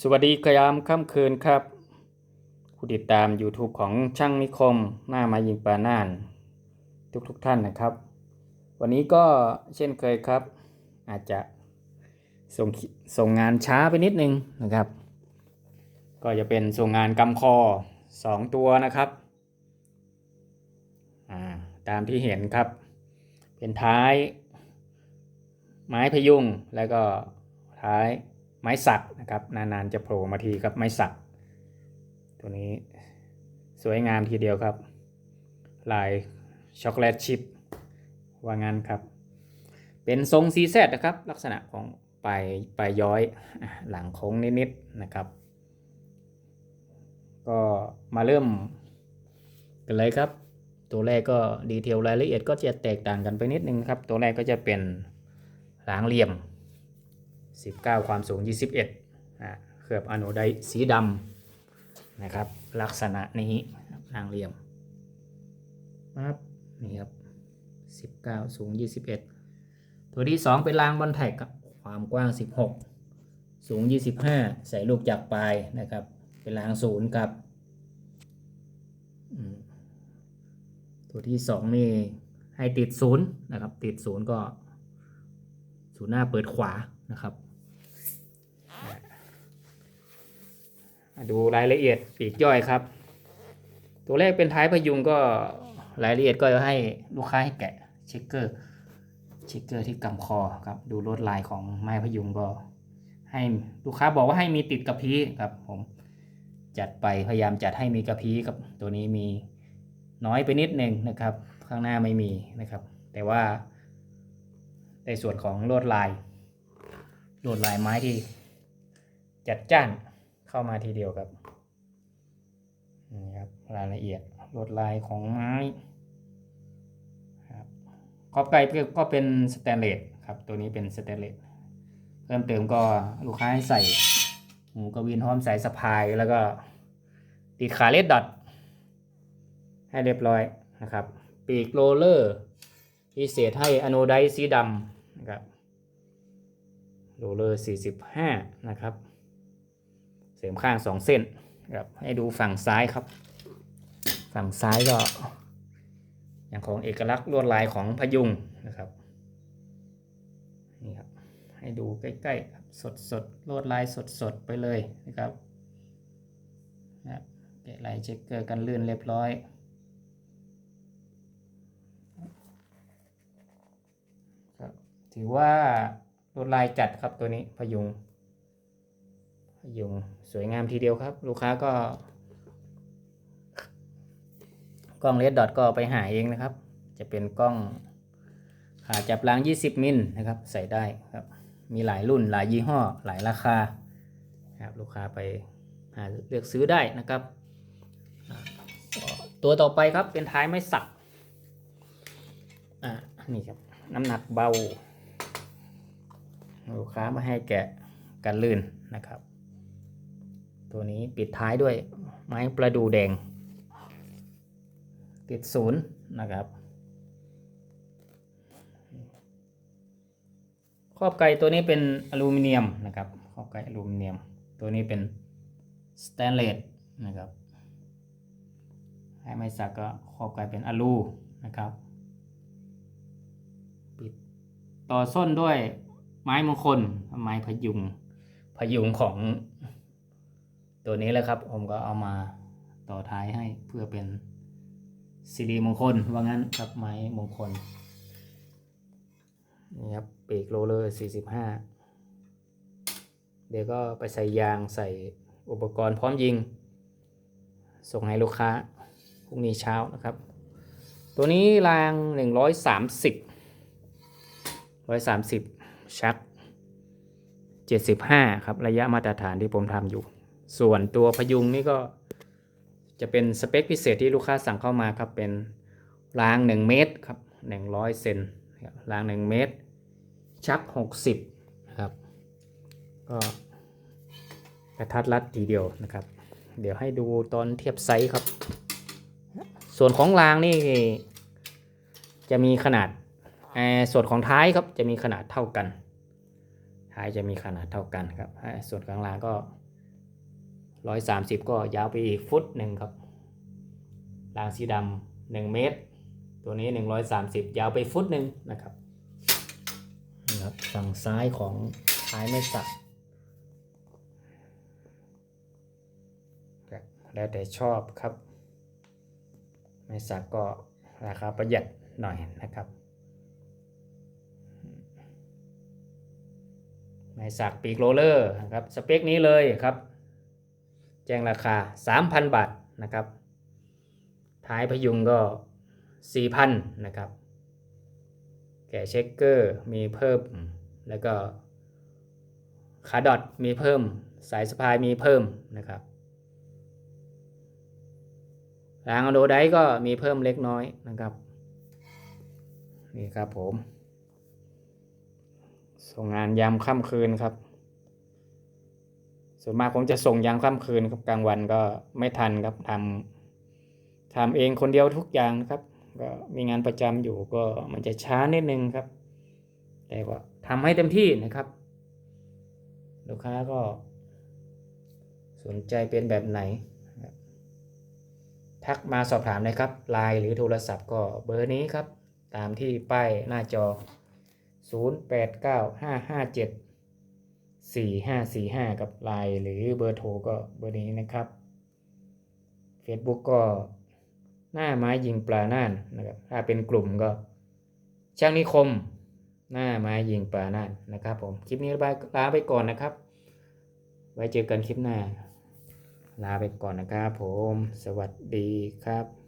สวัสดีกยามค่ำคืนครับ ผู้ติดตาม YouTube ของช่างนิคม หน้ามายิงปาน่าน ทุกๆทท่านนะครับ วันนี้ก็เช่นเคยครับ อาจจะส่งส่งงานช้าไปนิดนึงนะครับ ก็จะเป็นส่งงานกำคอ 2 ตัวนะครับาตามที่เห็นครับ เป็นท้าย ไม้พยุงแล้วก็ท้าย ไม้สักนะครับนานๆจะโผล่มาทีครับไม้สัก ตัวนี้สวยงามทีเดียวครับ ลายช็อกโกแลตชิพว่างั้นครับ เป็นทรงซีแซดนะครับ ลักษณะของปลายปลายย้อยหลังโค้งนิดๆนะครับ ก็มาเริ่มกันเลยครับ ตัวแรกก็ดีเทลรายละเอียดก็จะแตกต่างกันไปนิดนึงครับ ตัวแรกก็จะเป็นหลางเหลี่ยม 19 ความสูง 21อะเคลือบอโนไดสีดำนะครับ ลักษณะนี้หลางเหลี่ยมปั๊บนี่ครับ 19 สูง 21 ตัวที่ 2 เป็นรางบอลแท็กความกว้าง 16 สูง 25 ใส่ลูกจากปลายนะครับ เป็นรางศูนย์ครับ ตัวที่ 2 นี่ให้ติดศูนย์นะครับ ติดศูนย์ก็ศูนย์หน้าเปิดขวานะครับ ดูรายละเอียดปีกย่อยครับ ตัวแรกเป็นท้ายพยุงก็รายละเอียดก็จะให้ลูกค้าให้แกะเช็คเกอร์เช็คเกอร์ที่กำคอครับ ดูลวดลายของไม้พยุงก็ ให้ลูกค้าบอกว่าให้มีติดกระพี้ครับ ผมจัดไปพยายามจัดให้มีกระพี้ครับตัวนี้มีน้อยไปนิดหนึ่งนะครับ ข้างหน้าไม่มีนะครับ แต่ว่า ในส่วนของลวดลายลวดลายไม้ที่จัดจ้าน เข้ามาทีเดียวครับนี่ครับรายละเอียดลวดลายของไม้ครับขอบไก่ก็เป็นสแตนเลสครับตัวนี้เป็นสแตนเลสเพิ่มเติมก็ลูกค้าให้ใส่หูกระวินพร้อมใส่สะพายแล้วก็ติดขาเลดดอทให้เรียบร้อยนะครับ ปีกโรลเลอร์พิเศษให้อโนไดซ์สีดำนะครับโรลเลอร์45 นะครับ เสริมข้าง2เส้นครับให้ดูฝั่งซ้ายครับ ฝั่งซ้ายก็ อย่างของเอกลักษณ์ลวดลายของพยุงนะครับนี่ครับให้ดูใกล้ๆครับสดสดลวดลายสดสดไปเลยนะครับนะครับแกะลายเช็คเกอร์กันลื่นเรียบร้อยครับถือว่าลวดลายจัดครับตัวนี้พยุง ยุงสวยงามทีเดียวครับ ลูกค้าก็กล้องเลดดอทก็ไปหาเองนะครับ จะเป็นกล้องขาจับล้าง 20 มิลนะครับ ใส่ได้ครับ มีหลายรุ่นหลายยี่ห้อ หลายราคาครับลูกค้าไปหาเลือกซื้อได้นะครับ ตัวต่อไปครับเป็นท้ายไม้สักอ่านี่ครับน้ำหนักเบา ลูกค้ามาให้แกะกันลื่นนะครับ ตัวนี้ปิดท้ายด้วยไม้ประดูแดง ติดศูนย์นะครับ ครอบไก่ตัวนี้เป็นอลูมิเนียมนะครับครอบไก่อลูมิเนียม ตัวนี้เป็นสแตนเลสนะครับให้ไม่สักก็ครอบไก่เป็นอลูนะครับปิดต่อส้นด้วยไม้มงคลไม้พยุงพยุงของ ตัวนี้แหละครับ ผมก็เอามาต่อท้ายให้เพื่อเป็นสิริมงคลว่างั้นครับไม้มงคลนี่ครับปีกโรเลอร์45 เดี๋ยวก็ไปใส่ยางใส่อุปกรณ์พร้อมยิง ส่งให้ลูกค้าพรุ่งนี้เช้านะครับ ตัวนี้ราง 130 130 ชัก 75 ครับ ระยะมาตรฐานที่ผมทำอยู่ ส่วนตัวพยุงนี่ก็จะเป็นสเปคพิเศษที่ลูกค้าสั่งเข้ามาครับเป็นราง 1 เมตรครับ100เซนราง 1 เมตร ชัก 60ครับก็กระทัดรัดทีเดียวนะครับ เดี๋ยวให้ดูตอนเทียบไซส์ครับ ส่วนของรางนี่จะมีขนาดเอ่อส่วนของท้ายครับจะมีขนาดเท่ากันท้ายจะมีขนาดเท่ากันครับอ่าส่วนกลางรางก็ ร้อยสามสิบก็ยาวไปอีกฟุตหนึ่งครับรางสีดำหนึ่งเมตร ตัวนี้หนึ่งร้อยสามสิบยาวไปฟุตหนึ่งนะครับนี่ครับฝั่งซ้ายของท้ายไม่สักแล้วแต่ชอบครับไม่สักก็ราคาประหยัดหน่อยนะครับไม่สักปีกโรเลอร์นะครับสเปคนี้เลยครับ จ้งราคา 3,000 บาทนะครับ ท้ายพยุงก็ 4,000 นะครับ แกะเช็คเกอร์มีเพิ่ม แล้วก็ขาดอทมีเพิ่ม สายสะพายมีเพิ่มนะครับรางอโดไดก็มีเพิ่มเล็กน้อยนะครับ นี่ครับผม ส่งงานยามค่ำคืนครับ ส่วนมากผมจะส่งยามค่ำคืนครับกลางวันก็ไม่ทันครับทำทำเองคนเดียวทุกอย่างนะครับ ก็มีงานประจำอยู่ก็มันจะช้านิดนึงครับ แต่ก็ทำให้เต็มที่นะครับ ลูกค้าก็ สนใจเป็นแบบไหนนะครับทักมาสอบถามนะครับไลน์หรือโทรศัพท์ก็เบอร์นี้ครับ ตามที่ป้ายหน้าจอ 089557 4 5 4 5 กับไลน์หรือเบอร์โทรก็เบอร์นี้นะครับ Facebook ก็หน้าไม้ยิงปลาน่านนะครับ ถ้าเป็นกลุ่มก็ ช่างนิคม หน้าไม้ยิงปลาน่านนะครับผม คลิปนี้ลาไปก่อนนะครับ ไว้เจอกันคลิปหน้า ลาไปก่อนนะครับผม สวัสดีครับ